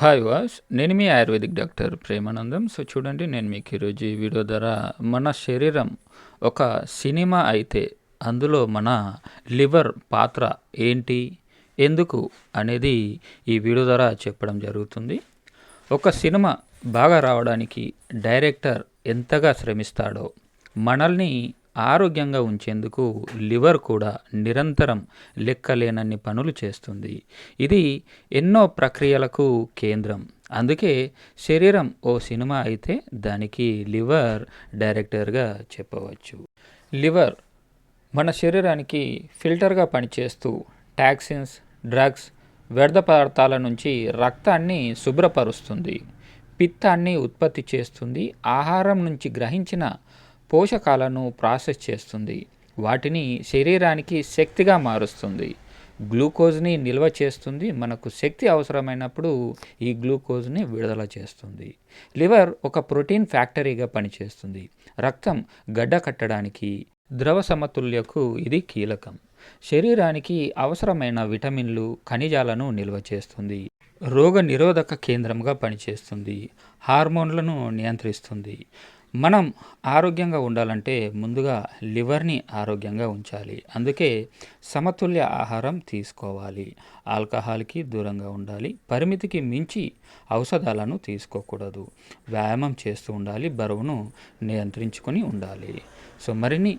Hi వాస్ నేను మీ ఆయుర్వేదిక్ డాక్టర్ ప్రేమానందం. సో చూడండి నేను మీకు ఈరోజు ఈ వీడియో ద్వారా మన శరీరం ఒక సినిమా అయితే అందులో మన లివర్ పాత్ర ఏంటి ఎందుకు అనేది ఈ వీడియో ద్వారా చెప్పడం జరుగుతుంది. ఒక సినిమా బాగా రావడానికి డైరెక్టర్ ఎంతగా శ్రమిస్తాడో మనల్ని ఆరోగ్యంగా ఉంచేందుకు లివర్ కూడా నిరంతరం లెక్కలేనన్ని పనులు చేస్తుంది. ఇది ఎన్నో ప్రక్రియలకు కేంద్రం. అందుకే శరీరం ఓ సినిమా అయితే దానికి లివర్ డైరెక్టర్గా చెప్పవచ్చు. లివర్ మన శరీరానికి ఫిల్టర్గా పనిచేస్తూ టాక్సిన్స్ డ్రగ్స్ వ్యర్థ పదార్థాల నుంచి రక్తాన్ని శుభ్రపరుస్తుంది. పిత్తాన్ని ఉత్పత్తి చేస్తుంది. ఆహారం నుంచి గ్రహించిన పోషకాలను ప్రాసెస్ చేస్తుంది. వాటిని శరీరానికి శక్తిగా మారుస్తుంది. గ్లూకోజ్ని నిల్వ చేస్తుంది. మనకు శక్తి అవసరమైనప్పుడు ఈ గ్లూకోజ్ని విడుదల చేస్తుంది. లివర్ ఒక ప్రోటీన్ ఫ్యాక్టరీగా పనిచేస్తుంది. రక్తం గడ్డ కట్టడానికి ద్రవ సమతుల్యకు ఇది కీలకం. శరీరానికి అవసరమైన విటమిన్లు ఖనిజాలను నిల్వ చేస్తుంది. రోగ నిరోధక కేంద్రంగా పనిచేస్తుంది. హార్మోన్లను నియంత్రిస్తుంది. మనం ఆరోగ్యంగా ఉండాలంటే ముందుగా లివర్ని ఆరోగ్యంగా ఉంచాలి. అందుకే సమతుల్య ఆహారం తీసుకోవాలి. ఆల్కహాల్కి దూరంగా ఉండాలి. పరిమితికి మించి ఔషధాలను తీసుకోకూడదు. వ్యాయామం చేస్తూ ఉండాలి. బరువును నియంత్రించుకొని ఉండాలి. సో మరిన్ని